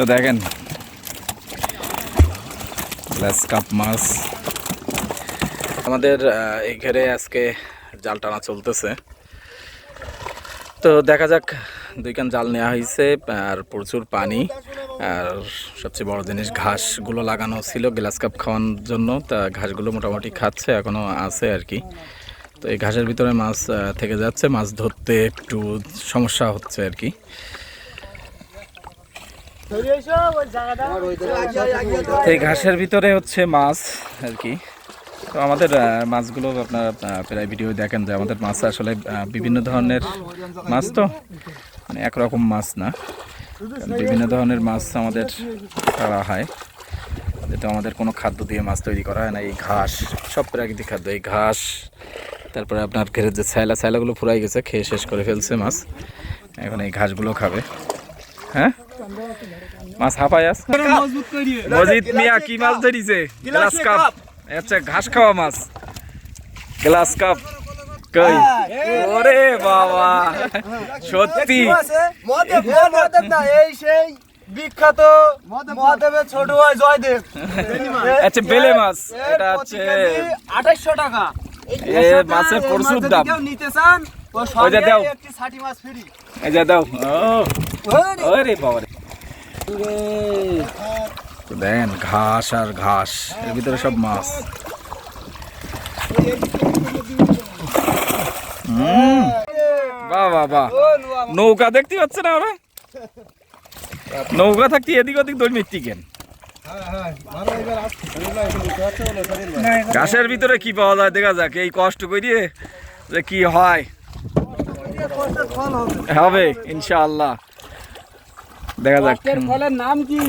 তো দেখেন। Grass carp মাছ। আমাদের এই ঘেরে আজকে জাল টানা চলতেছে। তো দেখা যাক দুইখান জাল নেওয়া হয়েছে আর প্রচুর পানি। আর সবচেয়ে বড় জিনিস, ঘাসগুলো লাগানো ছিল গ্লাস কাপ খাওয়ানোর জন্য। তা ঘাসগুলো মোটামুটি খাচ্ছে এখনও আছে আর কি। তো এই ঘাসের ভিতরে মাছ থেকে যাচ্ছে। মাছ ধরতে একটু সমস্যা হচ্ছে আর কি। এই ঘাসের ভিতরে হচ্ছে মাছ আর কি। তো আমাদের মাছগুলো আপনারা প্রায় ভিডিও দেখেন যে আমাদের মাছ আসলে বিভিন্ন ধরনের মাছ তো মানে একরকম মাছ না। বিভিন্ন ধরনের মাছ আমাদের করা হয়। যেটা আমাদের কোনো খাদ্য দিয়ে মাছ তৈরি করা হয় না এই ঘাস সব প্রাকৃতিক খাদ্য এই ঘাস তারপরে আপনার ঘেরের যে ছাইলা ছাইলাগুলো ফুরাই গেছে খেয়ে শেষ করে ফেলছে মাছ। এখন এই ঘাসগুলো খাবে। হ্যাঁ? মাছ হাঁপায় আস মজিদ মিয়া কি মাছ ধরিছে? Glass cup. আচ্ছা ঘাস খাওয়া মাছ। Glass cup. কই? ওরে বাবা। সত্যি। মহাদেব মহাদেব না এই সেই বিখ্যাত মহাদেবের ছোট ভাই জয়দেব। আচ্ছা বেলে মাছ। এটা হচ্ছে আঠাইশশো টাকা। এ মাছের প্রচুর দাম। কেউ নিতে চান দাও। এই যে দাও। ওরে। দেন ঘাস আর ঘাস এর ভিতরে সব মাছ। হুম। বাহ বাহ বাহ। নৌকা দেখতে পাচ্ছে না ওরা নৌকা থাকতে এদিক ওদিক দৌড় মিটতি কেন? ঘাসের ভিতরে কি পাওয়া যায়? দেখা যাক এই কষ্ট করিয়ে যে কি হয়। হবে ইনশাআল্লাহ। দেখা যাক। ফলের নাম কি?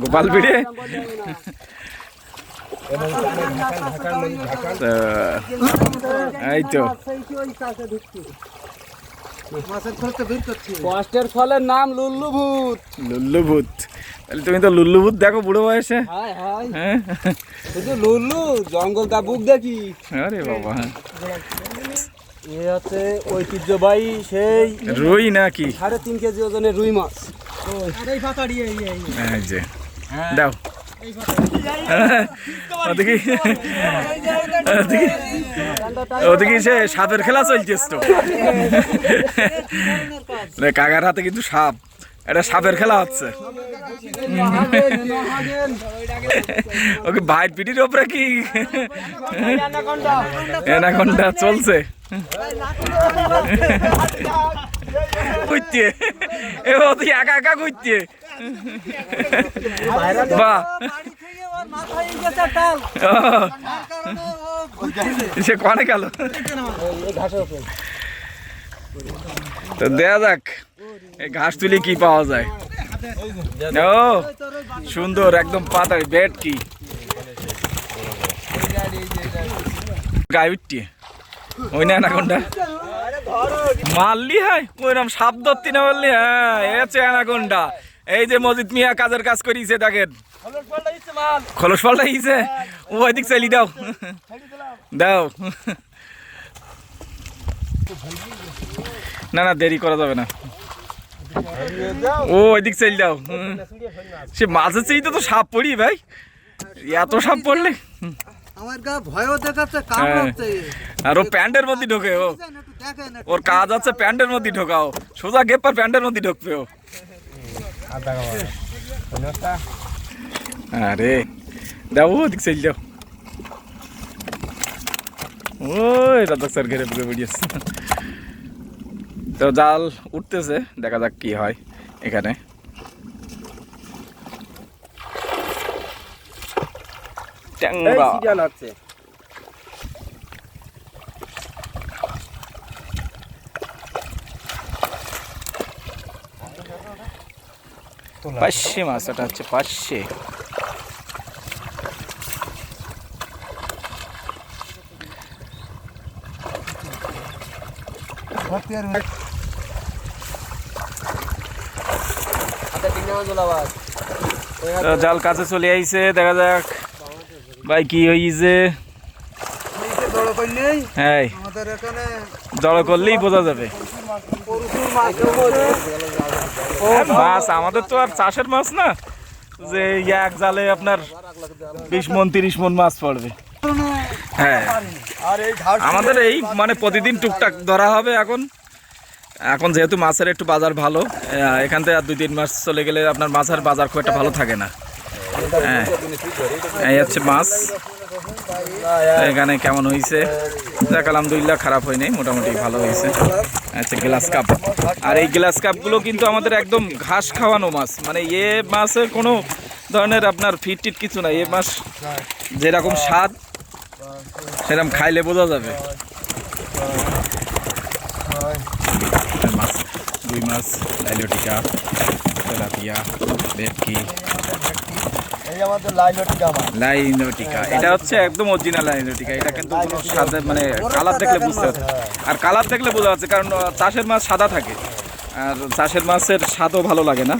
গোপাল পিড়ে এই তো। কষ্টের ফলের নাম লুল্লু ভূত লুল্লু ভূত তাহলে তুমি তো লুল্লু ভূত দেখো বুড়ো বয়সে। হায় শুধু লুল্লু জঙ্গল দা বুক দেখি। আরে বাবা। এ হচ্ছে ঐতিহ্যবাহী সেই রুই নাকি সাড়ে তিন কেজি ওজনের রুই মাছ যে দাও ওদিকে ওদিকে ওদিকে সে সাপের খেলা চলছে তো কাকার হাতে কিন্তু সাপ এটা সাপের খেলা হচ্ছে। ওকে ভাইট পিটির ওপরে কি? এনাকন্ডা চলছে। কইতে এ ওদিকে একা একা কইতে বাহ সে কনে গেল? তো দেয়া যাক। ঘাস তুলি কি পাওয়া যায়? ও, সুন্দর, একদম পাতায় বেড কি? হয় এই যে মিয়া কাজের কাজ খলস পাল্টা না না, দেরি করা যাবে না। ও ওইদিক চাইল দাও। সে মাঝে চেয়ে তো সাপ পড়ি ভাই। এত সাপ পড়লে। আমার গা ভয়ও দেখাচ্ছে কামড়াচ্ছে। আর ও প্যান্টের মধ্যে ঢোকে ও। ওর কাজ আছে প্যান্টের মধ্যে ঢোকাও। সোজা গেপার প্যান্টের মধ্যে ঢুকবে ও। আরে দাও ওদিক চাইল দাও। ওই রাজা স্যার ঘেরে বুঝে বেরিয়েছে তো জাল উঠতেছে দেখা যাক কি হয় এখানে। ট্যাংরা। আছে। পাঁচশে মাছ এটা হচ্ছে পাঁচশে তো জাল কাছে চলে আইছে, দেখা যাক ভাই কি হইছে। হ্যাঁ জড়ো করলেই বোঝা যাবে। মাছ, আমাদের তো আর চাষের মাছ না। যে এক জালে আপনার বিশ মন, তিরিশ মন মাছ পড়বে। হ্যাঁ আমাদের এই মানে প্রতিদিন টুকটাক ধরা হবে এখন। এখন যেহেতু মাছের একটু বাজার ভালো এখান থেকে আর দুই তিন মাস চলে গেলে আপনার মাছের বাজার খুব একটা ভালো থাকে না। হ্যাঁ এই হচ্ছে মাছ। এখানে কেমন হয়েছে দেখ, আলহামদুলিল্লাহ খারাপ হয়নি, মোটামুটি ভালো হয়েছে আচ্ছা গ্লাস কাপ। আর এই গ্লাস কাপগুলো কিন্তু আমাদের একদম ঘাস খাওয়ানো মাছ। মানে এ মাছের কোনো ধরনের আপনার ফিট টিট কিছু নাই। এ মাছ যেরকম স্বাদ, সেরকম খাইলে বোঝা যাবে মাছ দুই মাছ লাইলোটিকা তেলাপিয়া ভেটকি লাইনোটিকা এটা হচ্ছে একদম অরিজিনাল লাইনোটিকা এটা কিন্তু কোনো সাদা মানে কালার দেখলে বুঝতে পারছে আর কালার দেখলে বোঝা যাচ্ছে কারণ চাষের মাছ সাদা থাকে। আর চাষের মাছের স্বাদও ভালো লাগে না।